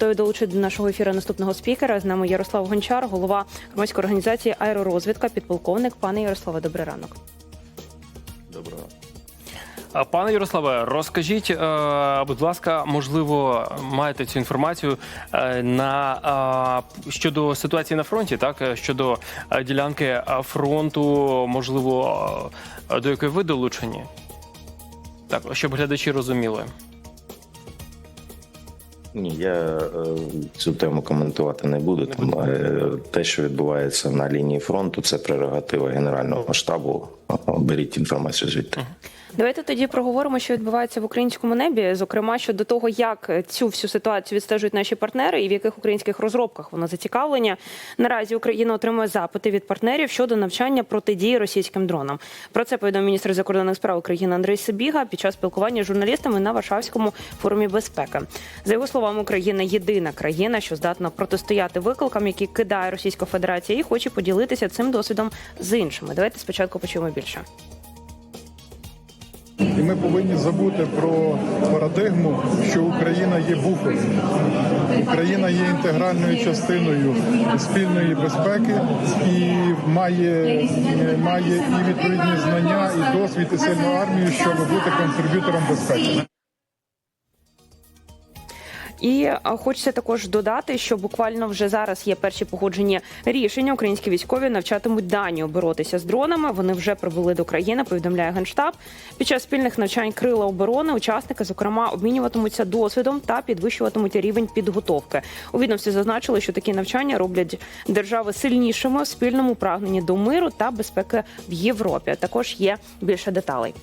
Готові долучити до нашого ефіру наступного спікера. З нами Ярослав Гончар, голова громадської організації Аеророзвідка, підполковник. Пане Ярославе, добрий ранок. Доброго. Пане Ярославе, розкажіть, е, будь ласка, можливо, маєте цю інформацію е, на е, щодо ситуації на фронті, так щодо ділянки фронту, можливо, до якої ви долучені? Так, щоб глядачі розуміли. Ні, я е, цю тему коментувати не буду. Там, е, те, що відбувається на лінії фронту, це прерогатива Генерального штабу. Беріть інформацію звідти. Давайте тоді проговоримо, що відбувається в українському небі, зокрема щодо того, як цю всю ситуацію відстежують наші партнери і в яких українських розробках воно зацікавлення. Наразі Україна отримує запити від партнерів щодо навчання протидії російським дронам. Про це повідомив міністр закордонних справ України Андрій Сибіга під час спілкування з журналістами на Варшавському форумі безпеки. За його словами, Україна єдина країна, що здатна протистояти викликам, які кидає Російська Федерація, і хоче поділитися цим досвідом з іншими. Давайте спочатку почуємо більше. Ми повинні забути про парадигму, що Україна є буфером. Україна є інтегральною частиною спільної безпеки і має, має і відповідні знання, і досвід, і сильну армію, щоб бути контриб'ютором безпеки. І хочеться також додати, що буквально вже зараз є перші погоджені рішення. Українські військові навчатимуть Данію боротися з дронами. Вони вже прибули до країни. Повідомляє генштаб. Під час спільних навчань крила оборони учасники, зокрема, обмінюватимуться досвідом та підвищуватимуть рівень підготовки. У відомстві зазначили, що такі навчання роблять держави сильнішими в спільному прагненні до миру та безпеки в Європі. Також є більше деталей.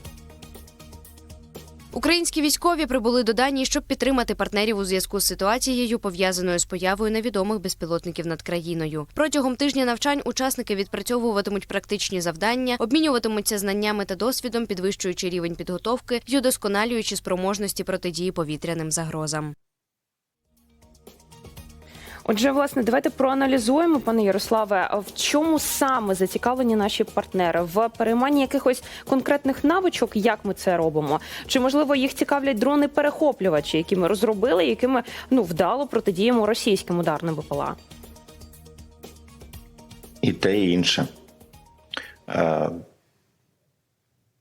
Українські військові прибули до Данії, щоб підтримати партнерів у зв'язку з ситуацією, пов'язаною з появою невідомих безпілотників над країною. Протягом тижня навчань учасники відпрацьовуватимуть практичні завдання, обмінюватимуться знаннями та досвідом, підвищуючи рівень підготовки й удосконалюючи спроможності протидії повітряним загрозам. Отже, власне, давайте проаналізуємо, пане Ярославе, в чому саме зацікавлені наші партнери в перейманні якихось конкретних навичок, як ми це робимо? Чи можливо їх цікавлять дрони-перехоплювачі, які ми розробили, якими ну вдало протидіємо російським ударним БПЛА? І те, і інше. Е,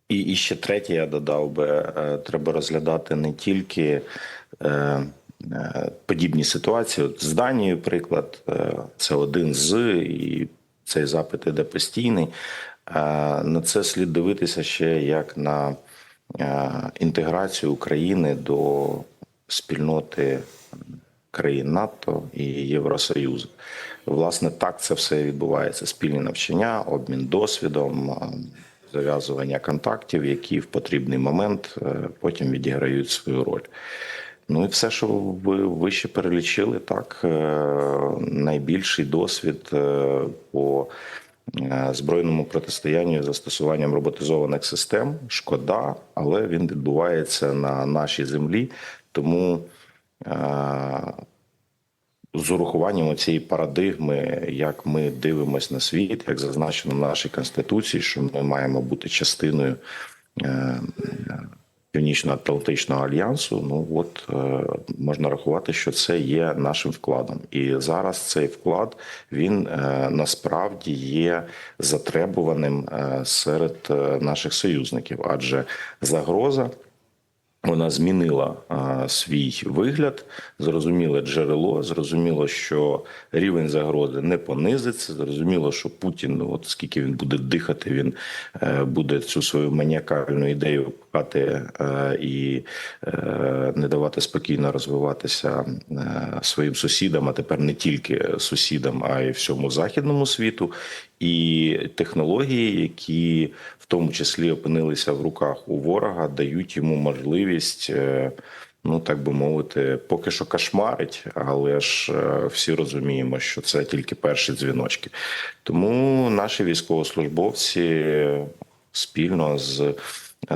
І, і ще третє, я додав би, е, треба розглядати не тільки е, подібні ситуації. От з Данією, приклад, е, це один з, і цей запит іде постійний. Е, На це слід дивитися ще як на е, інтеграцію України до спільноти країн НАТО і Євросоюзу. Власне, так це все відбувається: спільні навчання, обмін досвідом, е, зав'язування контактів, які в потрібний момент е, потім відіграють свою роль. Ну і все, що ви вище перелічили, так е, найбільший досвід е, по е, збройному протистоянню застосуванням роботизованих систем. Шкода, але він відбувається на нашій землі. Тому з урахуванням цієї парадигми, як ми дивимося на світ, як зазначено в нашій конституції, що ми маємо бути частиною Північно-Атлантичного альянсу. Ну от е, можна рахувати, що це є нашим вкладом, і зараз цей вклад він е, насправді є затребуваним е, серед е, наших союзників, адже загроза. Вона змінила а, свій вигляд, зрозуміле джерело, зрозуміло, що рівень загрози не понизиться. Зрозуміло, що Путін, от скільки він буде дихати, він е, буде цю свою маніакальну ідею пхати е, і е, не давати спокійно розвиватися е, своїм сусідам, а тепер не тільки сусідам, а й всьому західному світу. І технології, які в тому числі опинилися в руках у ворога, дають йому можливість, е, ну так би мовити, поки що кошмарить, але ж е, всі розуміємо, що це тільки перші дзвіночки. Тому наші військовослужбовці спільно з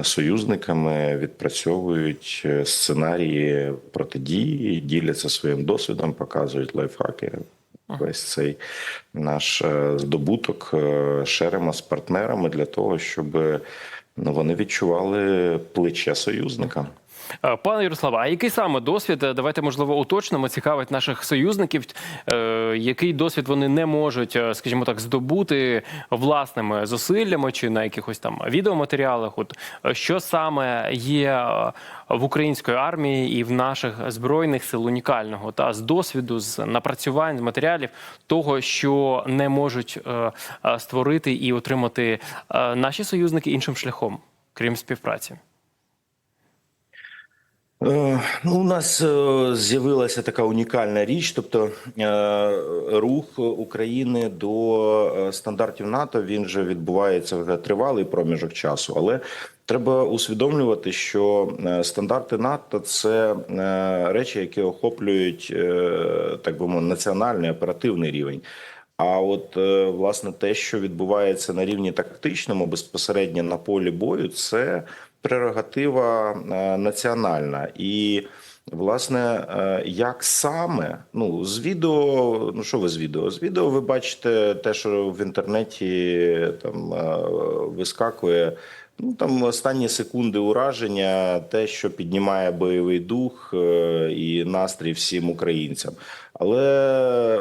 союзниками відпрацьовують е, сценарії протидії, діляться своїм досвідом, показують лайфхаки. Весь цей наш е, здобуток е, шеримо з партнерами для того, щоб ну, вони відчували плече союзника. Е, Пане Ярославе, а який саме досвід? е, Давайте можливо уточнимо, цікавить наших союзників. е, Який досвід вони не можуть, скажімо так, здобути власними зусиллями чи на якихось там відеоматеріалах? От що саме є в української армії і в наших збройних сил унікального та з досвіду, з напрацювань, з матеріалів того, що не можуть створити і отримати наші союзники іншим шляхом, крім співпраці. Е, Ну, у нас е, з'явилася така унікальна річ, тобто е, рух України до стандартів НАТО він вже відбувається вже тривалий проміжок часу, але треба усвідомлювати, що стандарти НАТО це речі, які охоплюють так би мовити, національний оперативний рівень. А от власне те, що відбувається на рівні тактичному, безпосередньо на полі бою, це прерогатива е, національна і. Власне, е, як саме ну з відео, ну що ви з відео? З відео ви бачите те, що в інтернеті там е, вискакує. Ну там останні секунди ураження, те, що піднімає бойовий дух е, і настрій всім українцям. Але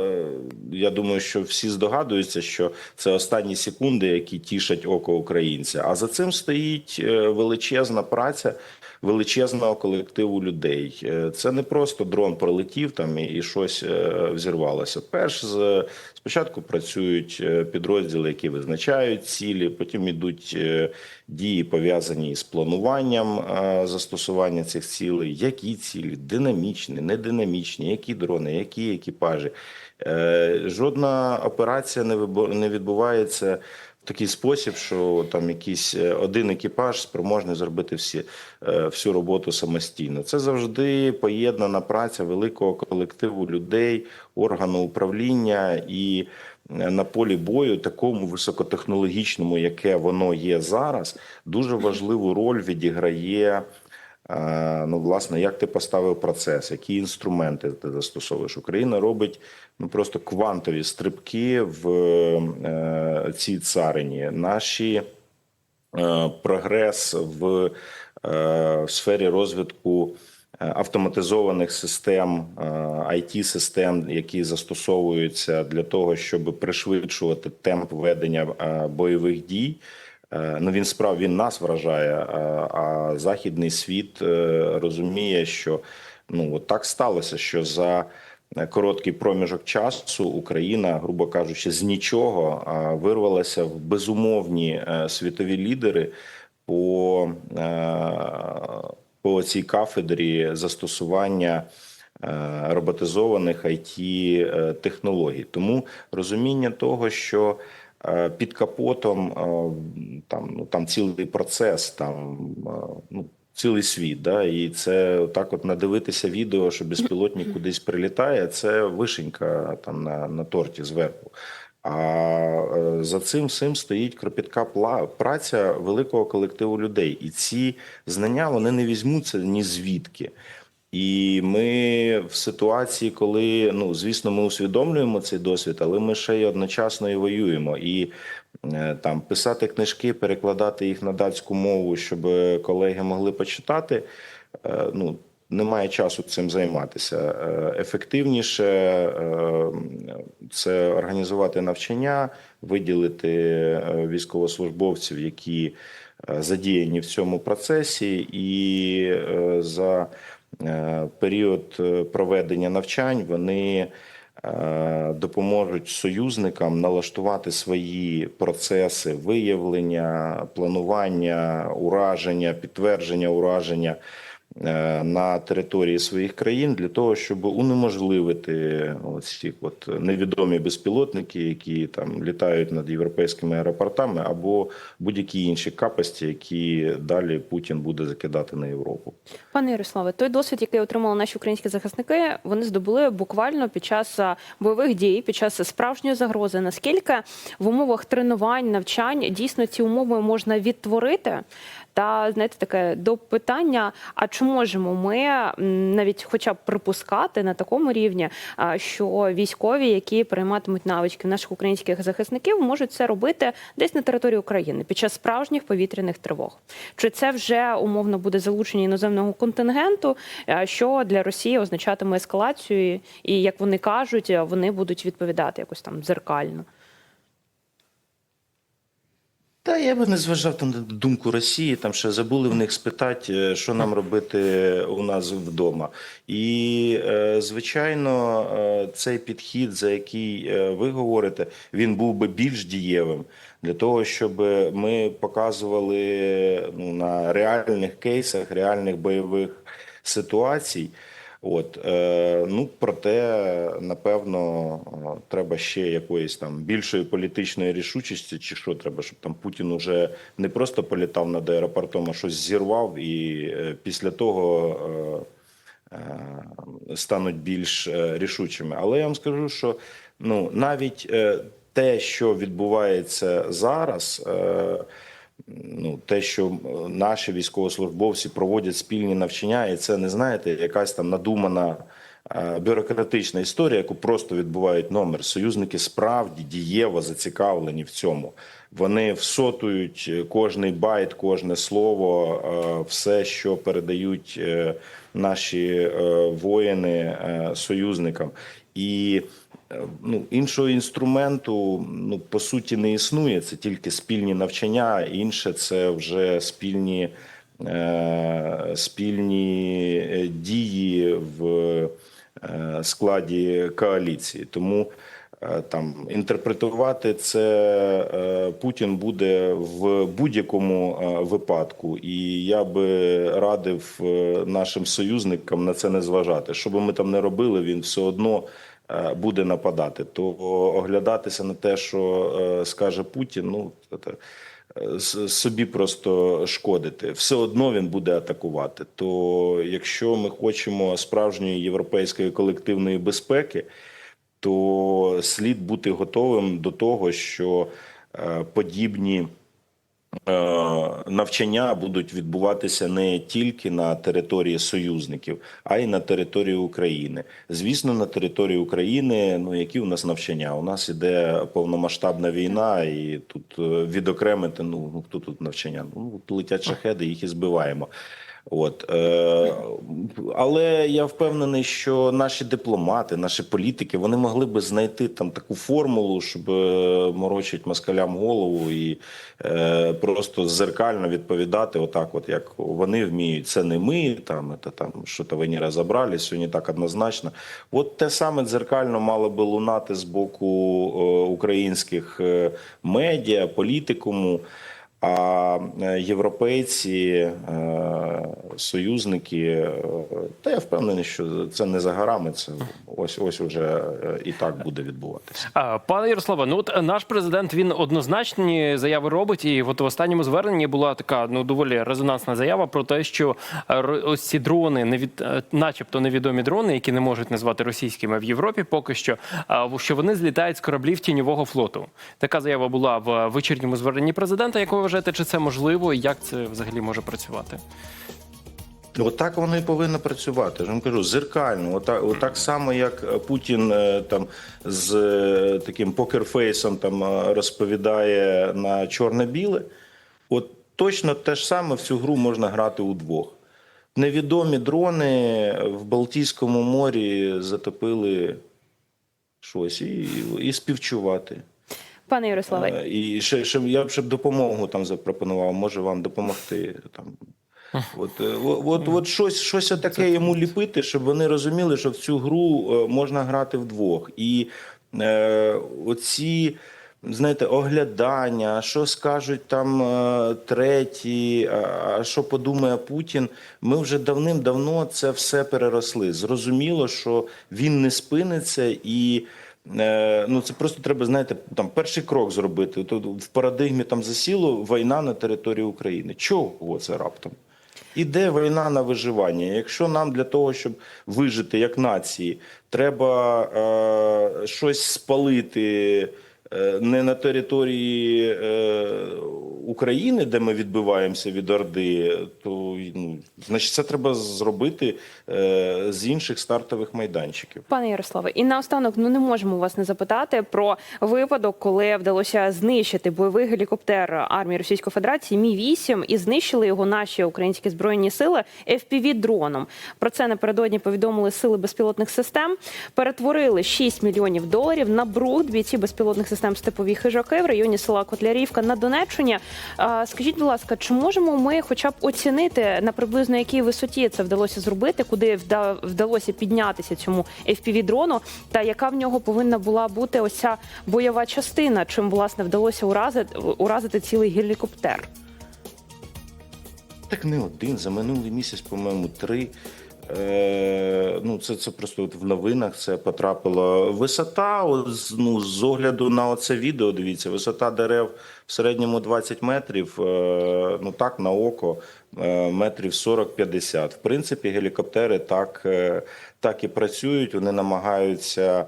е, я думаю, що всі здогадуються, що це останні секунди, які тішать око українця. А за цим стоїть е, величезна праця величезного колективу людей. Е, Це не просто дрон пролетів там і, щось е, взірвалося. Перш з спочатку працюють е, підрозділи, які визначають цілі, потім ідуть дії пов'язані з плануванням застосування цих цілей. Які цілі динамічні, нединамічні, які дрони, які екіпажі. Жодна операція не відбувається такий спосіб, що там якийсь е, один екіпаж спроможний зробити всі, е, всю роботу самостійно. Це завжди поєднана праця великого колективу людей, органу управління і е, на полі бою, такому високотехнологічному, яке воно є зараз, дуже важливу роль відіграє. Е, Ну, власне, як ти поставив процес, які інструменти ти застосовуєш? Україна робить ну просто квантові стрибки в е, цій царині. Наші е, прогрес в е, сфері розвитку автоматизованих систем, it систем, які застосовуються для того, щоб пришвидшувати темп ведення бойових дій. Е, Ну він справ він нас вражає, е, а західний світ е, розуміє, що ну от так сталося, що за короткий проміжок часу Україна, грубо кажучи, з нічого вирвалася в безумовні світові лідери по, по цій кафедрі застосування. Роботизованих it технологій, тому розуміння того, що під капотом е, там ну там цілий процес, там е, ну цілий світ, да, і це так, от надивитися відео, що безпілотник кудись прилітає, це вишенька там на, на торті зверху. А е, за цим всім стоїть кропітка праця великого колективу людей, і ці знання вони не візьмуться ні звідки. І ми в ситуації, коли ну звісно, ми усвідомлюємо цей досвід, але ми ще й одночасно і воюємо. І е, там писати книжки, перекладати їх на датську мову, щоб колеги могли почитати. е, Ну немає часу цим займатися. Е, Ефективніше це організувати навчання, виділити військовослужбовців, які задіяні в цьому процесі, і за період е, проведення навчань вони е, допоможуть союзникам налаштувати свої процеси виявлення, планування, ураження, підтвердження ураження. е, на території своїх країн для того, щоб унеможливити ці от невідомі безпілотники, які там літають над європейськими аеропортами, або будь-які інші капості, які далі Путін буде закидати на Європу. Пане Ярославе, той досвід, який отримали наші українські захисники, вони здобули буквально під час бойових дій, під час справжньої загрози. Наскільки в умовах тренувань, навчань дійсно ці умови можна відтворити? Та знаєте, таке до питання: а чи можемо ми навіть хоча б припускати на такому рівні, що військові, які перейматимуть навички наших українських захисників, можуть це робити десь на території України під час справжніх повітряних тривог? Чи це вже умовно буде залучення іноземного контингенту, що для Росії означатиме ескалацію, і як вони кажуть, вони будуть відповідати якось там дзеркально? Та я би не зважав там на думку Росії, там ще забули в них спитати, е, що нам робити у нас вдома. І е, звичайно, е, цей підхід, за який ви говорите, він був би більш дієвим для того, щоб ми показували ну, на реальних кейсах, реальних бойових ситуацій. От е, ну проте, напевно, треба ще якоїсь там більшої політичної рішучості, чи що треба, щоб там Путін уже не просто політав над аеропортом, а щось зірвав, і е, після того е, стануть більш рішучими. Але я вам скажу, що ну навіть те, що відбувається зараз. Ну, те, що е, наші військовослужбовці проводять спільні навчання, і це не знаєте, якась там надумана е, бюрократична історія, яку просто відбувають номер. Союзники справді дієво зацікавлені в цьому. Вони всотують е, кожний байт, кожне слово, все, що передають наші воїни союзникам. І ну, іншого інструменту ну, по суті не існує. Це тільки спільні навчання, інше це вже спільні, е, спільні е, дії в е, складі коаліції. Тому е, там інтерпретувати це е, Путін буде в будь-якому е, випадку, і я би радив е, нашим союзникам на це не зважати. Що би ми там не робили, він все одно е, буде нападати. То оглядатися на те, що е, скаже Путін, ну е, собі просто шкодити. Все одно він буде атакувати. То якщо ми хочемо справжньої європейської колективної безпеки, то слід бути готовим до того, що е, подібні е, навчання будуть відбуватися не тільки на території союзників, а й на території України. Звісно, на території України, ну які у нас навчання? У нас іде повномасштабна війна, і тут е, відокремити ну ну, хто тут навчання? Ну летять шахеди, їх і збиваємо. От е, але я впевнений, що наші дипломати, наші політики, вони могли би знайти там таку формулу, щоб е, морочить москалям голову і е, просто зеркально відповідати, отак, от як вони вміють. Це не ми, там це там що то ви не розібрали, сьогодні так однозначно. От те саме дзеркально мало би лунати з боку е, українських е, медіа, політикуму. А е, європейці, е, союзники, е, та я впевнений, що це не за горами. Це ось ось уже і так буде відбуватися. Пане Ярославе, ну от наш президент він однозначні заяви робить, і от в останньому зверненні була така ну доволі резонансна заява про те, що ось ці дрони, невід, е, начебто невідомі дрони, які не можуть назвати російськими в Європі, поки що що вони злітають з кораблів тіньового флоту. Така заява була в вечірньому зверненні президента. Як ви вважаєте, чи це можливо, і як це взагалі може працювати? Отак воно і повинно працювати. Я вам кажу, зеркально. Отак, отак само, як Путін е, там з е, таким покерфейсом там е, розповідає на чорне-біле. От точно те ж саме в цю гру можна грати удвох. Невідомі дрони в Балтійському морі затопили щось і, і співчувати. Пане Ярославе, Е, І ще, ще я б ще допомогу там запропонував, може вам допомогти там. От, е, от, от щось, щось таке йому ліпити, щоб вони розуміли, що в цю гру е, можна грати вдвох. І е, оці, знаєте, оглядання, що скажуть там е, треті, а, а що подумає Путін. Ми вже давним-давно це все переросли. Зрозуміло, що він не спиниться і. Е, Ну, це просто треба, знаєте, там перший крок зробити. Тут в парадигмі там засіло війна на території України. Чого це раптом? Іде війна на виживання. Якщо нам для того, щоб вижити як нації, треба е, щось спалити не на території е, України, де ми відбиваємося від Орди, то ну, значить це треба зробити е, з інших стартових майданчиків. Пане Ярославе, і наостанок ну не можемо вас не запитати про випадок, коли вдалося знищити бойовий гелікоптер армії Російської Федерації Мі 8 і знищили його наші українські збройні сили fpv дроном. Про це напередодні повідомили сили безпілотних систем. Перетворили 6 мільйонів доларів на бруд бійці безпілотних систем степові хижаки в районі села Котлярівка на Донеччині. Скажіть, будь ласка, чи можемо ми, хоча б оцінити на приблизно якій висоті це вдалося зробити, куди вдалося піднятися цьому fpv дрону, та яка в нього повинна була бути ось ця бойова частина, чим власне вдалося уразити, уразити цілий гелікоптер? Так не один. За минулий місяць, по-моєму, три. Е, ну, це, це просто от в новинах це потрапило. Висота, от з- ну, з огляду на оце відео, дивіться, висота дерев в середньому 20 метрів, е, ну так, на око, е, метрів 40-50. В принципі, гелікоптери так, так і працюють, вони намагаються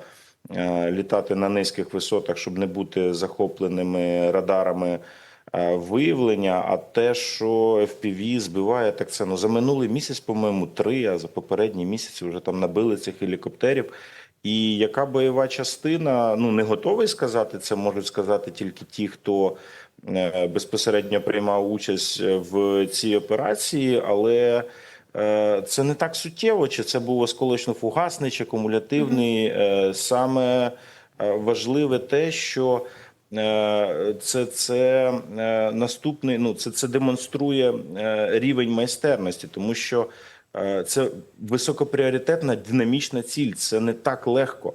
літати на низьких висотах, щоб не бути захопленими радарами виявлення. А те, що FPV збиває, так це ну за минулий місяць, по-моєму, три, а за попередні місяці вже там набили цих гелікоптерів. І яка бойова частина? Ну не готовий сказати. Це можуть сказати тільки ті, хто е, безпосередньо приймав участь в цій операції, але. Е, Це не так суттєво, чи це був осколочно-фугасний, чи кумулятивний. Е, Саме е, важливе те, що е, це, це е, наступний, ну це, це демонструє е, рівень майстерності, тому що е, це високопріоритетна динамічна ціль. Це не так легко.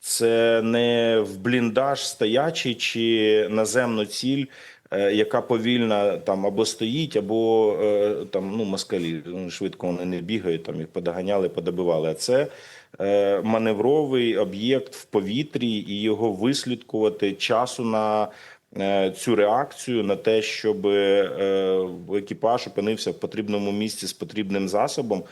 Це не в бліндаж стоячий чи наземну ціль, е, яка повільна там або стоїть, або е, там ну москалі ну, швидко вони не бігають, там їх подоганяли, подобивали. А це е, маневровий об'єкт в повітрі, і його вислідкувати часу на е, цю реакцію, на те, щоб е, екіпаж опинився в потрібному місці з потрібним засобом.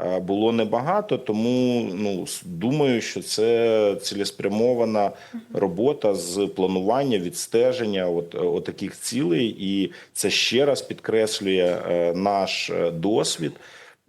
Е, Було небагато, тому ну думаю, що це цілеспрямована робота з планування, відстеження от, от таких цілей, і це ще раз підкреслює е, наш е, досвід,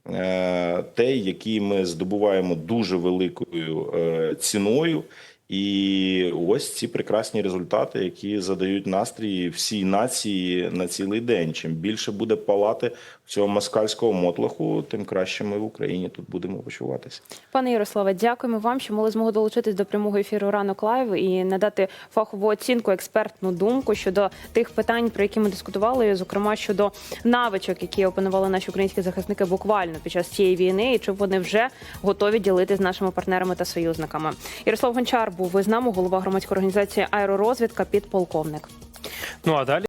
е, те, який ми здобуваємо дуже великою е, ціною. І ось ці прекрасні результати, які задають настрій всій нації на цілий день. Чим більше буде палати цього москальського мотлоху, тим краще ми в Україні тут будемо почуватися. Пане Ярославе, дякуємо вам, що мали змогу долучитись до прямого ефіру ранок лайв і надати фахову оцінку, експертну думку щодо тих питань, про які ми дискутували, зокрема щодо навичок, які опанували наші українські захисники буквально під час цієї війни, і чи вони вже готові ділити з нашими партнерами та союзниками. Ярослав Гончар був із нами, голова громадської організації Аеророзвідка, підполковник. Ну а далі.